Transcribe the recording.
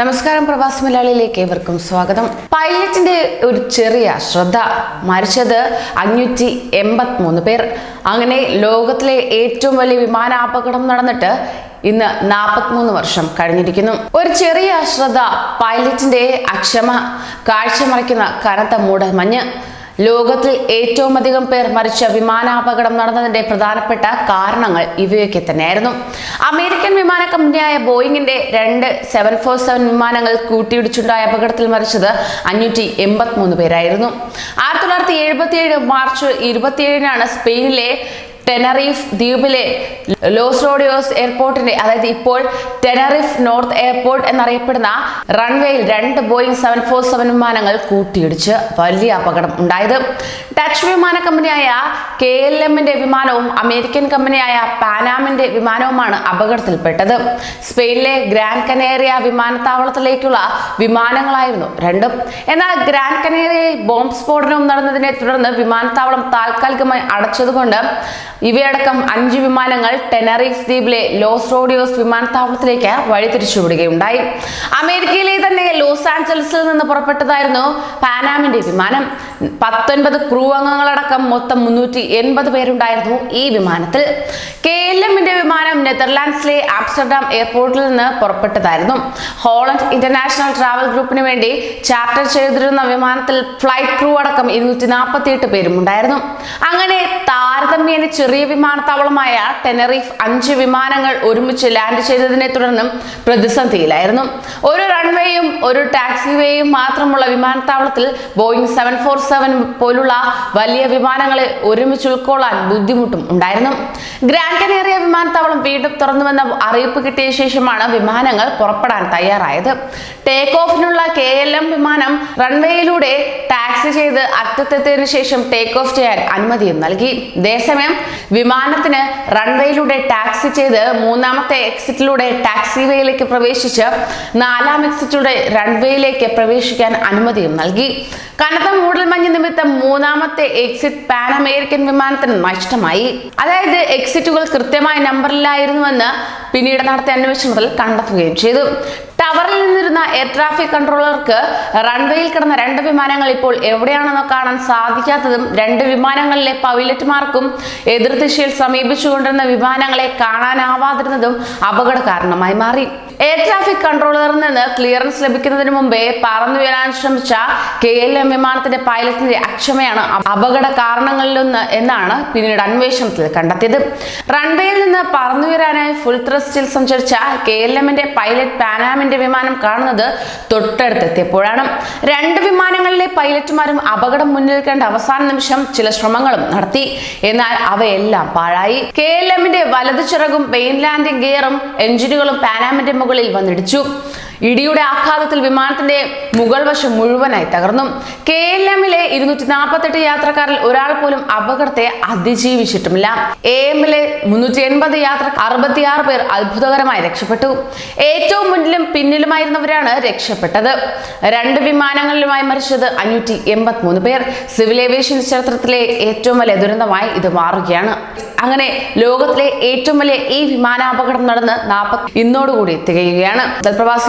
നമസ്കാരം പ്രവാസി മലയാളിയിലേക്ക് ഏവർക്കും സ്വാഗതം. പൈലറ്റിന്റെ ഒരു ചെറിയ ശ്രദ്ധ മരിച്ചത് അഞ്ഞൂറ്റി എൺപത്തി മൂന്ന് പേർ. അങ്ങനെ ലോകത്തിലെ ഏറ്റവും വലിയ വിമാനാപകടം നടന്നിട്ട് ഇന്ന് നാൽപ്പത്തിമൂന്ന് വർഷം കഴിഞ്ഞിരിക്കുന്നു. ഒരു ചെറിയ അശ്രദ്ധ പൈലറ്റിന്റെ അക്ഷമ കാഴ്ചമറയ്ക്കുന്ന കനത്ത മൂടമഞ്ഞ് ലോകത്തിൽ ഏറ്റവും അധികം പേർ മരിച്ച വിമാനാപകടം നടന്നതിന്റെ പ്രധാനപ്പെട്ട കാരണങ്ങൾ ഇവയൊക്കെ തന്നെയായിരുന്നു. അമേരിക്കൻ വിമാന കമ്പനിയായ ബോയിങ്ങിന്റെ രണ്ട് സെവൻ ഫോർ സെവൻ വിമാനങ്ങൾ കൂട്ടിയിടിച്ചുണ്ടായ അപകടത്തിൽ മരിച്ചത് അഞ്ഞൂറ്റി എൺപത്തി മൂന്ന് പേരായിരുന്നു. ആയിരത്തി തൊള്ളായിരത്തി എഴുപത്തിയേഴ് മാർച്ച് ഇരുപത്തിയേഴിനാണ് സ്പെയിനിലെ ടെനറീഫ് ദ്വീപിലെ ലോസ് റോഡിയോസ് എയർപോർട്ടിന്റെ അതായത് ഇപ്പോൾ ടെനറിഫ് നോർത്ത് എയർപോർട്ട് എന്നറിയപ്പെടുന്ന റൺവേയിൽ രണ്ട് ബോയിങ് സെവൻ ഫോർ സെവൻ വിമാനങ്ങൾ കൂട്ടിയിടിച്ച് വലിയ അപകടം ഉണ്ടായത്. ഡച്ച് വിമാന കമ്പനിയായ കെ എൽ എമ്മിന്റെ വിമാനവും അമേരിക്കൻ കമ്പനിയായ പാനാമിന്റെ വിമാനവുമാണ് അപകടത്തിൽപ്പെട്ടത്. സ്പെയിനിലെ ഗ്രാൻഡ് കനേറിയ വിമാനത്താവളത്തിലേക്കുള്ള വിമാനങ്ങളായിരുന്നു രണ്ടും. എന്നാൽ ഗ്രാൻഡ് കനേറിയയിൽ ബോംബ് സ്ഫോടനവും നടന്നതിനെ തുടർന്ന് വിമാനത്താവളം താൽക്കാലികമായി അടച്ചതുകൊണ്ട് ഇവയടക്കം അഞ്ച് വിമാനങ്ങൾ ടെനറീഫ് ദ്വീപിലെ ലോസ് റോഡിയോസ് വിമാനത്താവളത്തിലേക്ക് വഴിതിരിച്ചുവിടുകയുണ്ടായി. അമേരിക്കയിലെ തന്നെ ലോസ് ആഞ്ചലസിൽ നിന്ന് പുറപ്പെട്ടതായിരുന്നു പാനാമിന്റെ വിമാനം. പത്തൊൻപത് ക്രൂ അംഗങ്ങളടക്കം മൊത്തം മുന്നൂറ്റി എൺപത് പേരുണ്ടായിരുന്നു ഈ വിമാനത്തിൽ. കെ എൽ എമ്മിന്റെ വിമാനം നെതർലാൻഡ്സിലെ ആംസ്റ്റർഡാം എയർപോർട്ടിൽ നിന്ന് പുറപ്പെട്ടതായിരുന്നു. ഹോളണ്ട് ഇന്റർനാഷണൽ ട്രാവൽ ഗ്രൂപ്പിന് വേണ്ടി ചാർട്ടർ ചെയ്തിരുന്ന വിമാനത്തിൽ ഫ്ലൈറ്റ് ക്രൂ അടക്കം ഇരുന്നൂറ്റി നാൽപ്പത്തി എട്ട് പേരും ഉണ്ടായിരുന്നു അങ്ങനെ താരതമ്യേന ചെറിയ വിമാനത്താവളമായ ടെനറിഫ് അഞ്ച് വിമാനങ്ങൾ ഒരുമിച്ച് ലാൻഡ് ചെയ്തതിനെ തുടർന്നും പ്രതിസന്ധിയിലായിരുന്നു. ഒരു റൺവേയും ഒരു ടാക്സിവേയും മാത്രമുള്ള വിമാനത്താവളത്തിൽ ബോയിങ് സെവൻ ഫോർ സെവൻ പോലുള്ള വലിയ വിമാനങ്ങളെ ഒരുമിച്ച് ഉൾക്കൊള്ളാൻ ബുദ്ധിമുട്ടും ഉണ്ടായിരുന്നു. ഗ്രാൻഡ് കനേറിയ വിമാനത്താവളം വീണ്ടും തുറന്നുവെന്ന അറിയിപ്പ് കിട്ടിയ ശേഷമാണ് വിമാനങ്ങൾ പുറപ്പെടാൻ തയ്യാറായത്. ടേക്ക് ഓഫിനുള്ള കെ എൽ എം വിമാനം റൺവേയിലൂടെ ടാക്സി ചെയ്ത് അറ്റത്തെത്തിയതിനു ശേഷം ടേക്ക് ഓഫ് ചെയ്യാൻ അനുമതിയും നൽകി. അതേസമയം വിമാനത്തിന് റൺവേയിലൂടെ ടാക്സി ചെയ്ത് മൂന്നാമത്തെ എക്സിറ്റിലൂടെ ടാക്സി വേയിലേക്ക് പ്രവേശിച്ച് നാലാം എക്സിറ്റിലൂടെ റൺവേയിലേക്ക് പ്രവേശിക്കാൻ അനുമതിയും നൽകി. കനത്ത മൂടൽമഞ്ഞ് നിമിത്തം മൂന്നാമത്തെ എക്സിറ്റ് പാൻ അമേരിക്കൻ വിമാനത്തിന് നഷ്ടമായി. അതായത് എക്സിറ്റുകൾ കൃത്യമായ നമ്പറിലായിരുന്നുവെന്ന് പിന്നീട് നടത്തിയ അന്വേഷണത്തിൽ കണ്ടെത്തുകയും ചെയ്തു. ടവറിൽ നിന്നിരുന്ന എയർ ട്രാഫിക് കൺട്രോളർക്ക് റൺവേയിൽ കിടന്ന രണ്ട് വിമാനങ്ങൾ ഇപ്പോൾ എവിടെയാണെന്ന് കാണാൻ സാധിക്കാത്തതും രണ്ട് വിമാനങ്ങളിലെ പൈലറ്റുമാർക്കും എതിർദിശയിൽ സമീപിച്ചുകൊണ്ടിരുന്ന വിമാനങ്ങളെ കാണാനാവാതിരുന്നതും അപകട കാരണമായി മാറി. എയർ ട്രാഫിക് കൺട്രോളറിൽ നിന്ന് ക്ലിയറൻസ് ലഭിക്കുന്നതിന് മുമ്പേ പറന്നുയരാൻ ശ്രമിച്ച കെ എൽ എം വിമാനത്തിന്റെ പൈലറ്റിന്റെ അക്ഷമയാണ് അപകട കാരണങ്ങളിലൊന്ന് എന്നാണ് പിന്നീട് അന്വേഷണത്തിൽ കണ്ടെത്തിയത്. റൺവേയിൽ നിന്ന് പറന്നുയരാനായി ഫുൾ ത്രസ്റ്റിൽ സഞ്ചരിച്ച കെ എൽ എമ്മിന്റെ പൈലറ്റ് പാനാമിന്റെ വിമാനം കാണുന്നത് തൊട്ടടുത്തെത്തിയപ്പോഴാണ്. രണ്ട് വിമാനങ്ങളിലെ പൈലറ്റുമാരും അപകടം മുന്നിൽ കണ്ട അവസാന നിമിഷം ചില ശ്രമങ്ങളും നടത്തി. എന്നാൽ അവയെല്ലാം പാഴായി. കെ എൽ എമ്മിന്റെ വലതു ചിറകും മെയിൻ ലാൻഡിംഗ് ഗിയറും എഞ്ചിനുകളും പാനാമിന്റെ മുകളിൽ വന്നിടിച്ചു. ഇടിയുടെ ആഘാതത്തിൽ വിമാനത്തിന്റെ മുകൾ വശം മുഴുവനായി തകർന്നു. കെ എൽ എമ്മിലെ ഇരുന്നൂറ്റി നാൽപ്പത്തെട്ട് യാത്രക്കാരിൽ ഒരാൾ പോലും അപകടത്തെ അതിജീവിച്ചിട്ടുമില്ല. എ എമ്മിലെ മുന്നൂറ്റി എൺപത് യാത്ര അറുപത്തിയാറ് പേർ അത്ഭുതകരമായി രക്ഷപ്പെട്ടു. ഏറ്റവും മുന്നിലും പിന്നിലുമായിരുന്നവരാണ് രക്ഷപ്പെട്ടത്. രണ്ട് വിമാനങ്ങളിലുമായി മരിച്ചത് അഞ്ഞൂറ്റി എൺപത്തി മൂന്ന് പേർ. സിവിൽ ഏവിയേഷൻ ചരിത്രത്തിലെ ഏറ്റവും വലിയ ദുരന്തമായി ഇത് മാറുകയാണ്. അങ്ങനെ ലോകത്തിലെ ഏറ്റവും വലിയ ഈ വിമാനാപകടം നടന്ന് നാൽപ്പത്തി ഇന്നോടുകൂടി തികയുകയാണ്. പ്രവാസി